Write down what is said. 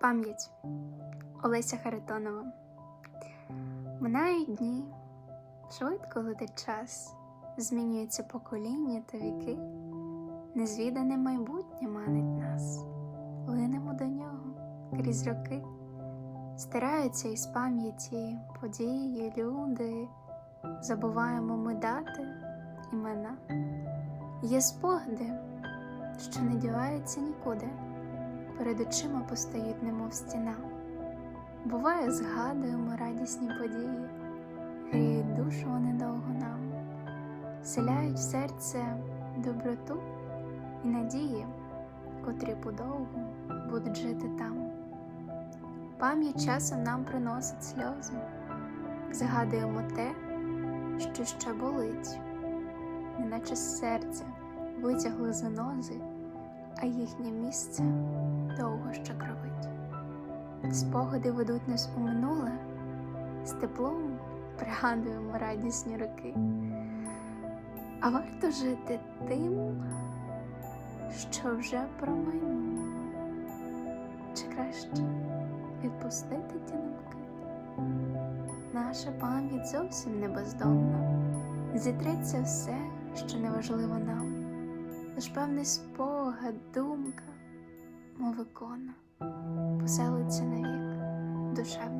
Пам'ять Олеся Харитонова. Минають дні, швидко летить час, змінюється покоління та віки, незвідане майбутнє манить нас, линемо до нього крізь роки, стираються із пам'яті події, люди, забуваємо ми дати, імена. Є спогади, що не діваються нікуди перед очима постають, немов стіна. Буває, згадуємо радісні події, гріють душу вони довго нам, вселяють в серце доброту і надії, котрі подовгу будуть жити там. Пам'ять часом нам приносить сльози, згадуємо те, що ще болить, неначе з серця витягли занози, а їхнє місце довго ще кровить. Спогади ведуть нас у минуле, з теплом пригадуємо радісні роки. А варто жити тим, що вже промайнуло, чи краще відпустити ті думки. Наша пам'ять зовсім не бездомна, зітреться все, що неважливо нам, лиш певний спогад, думка мов ікона, поселиться навік в душевний храм.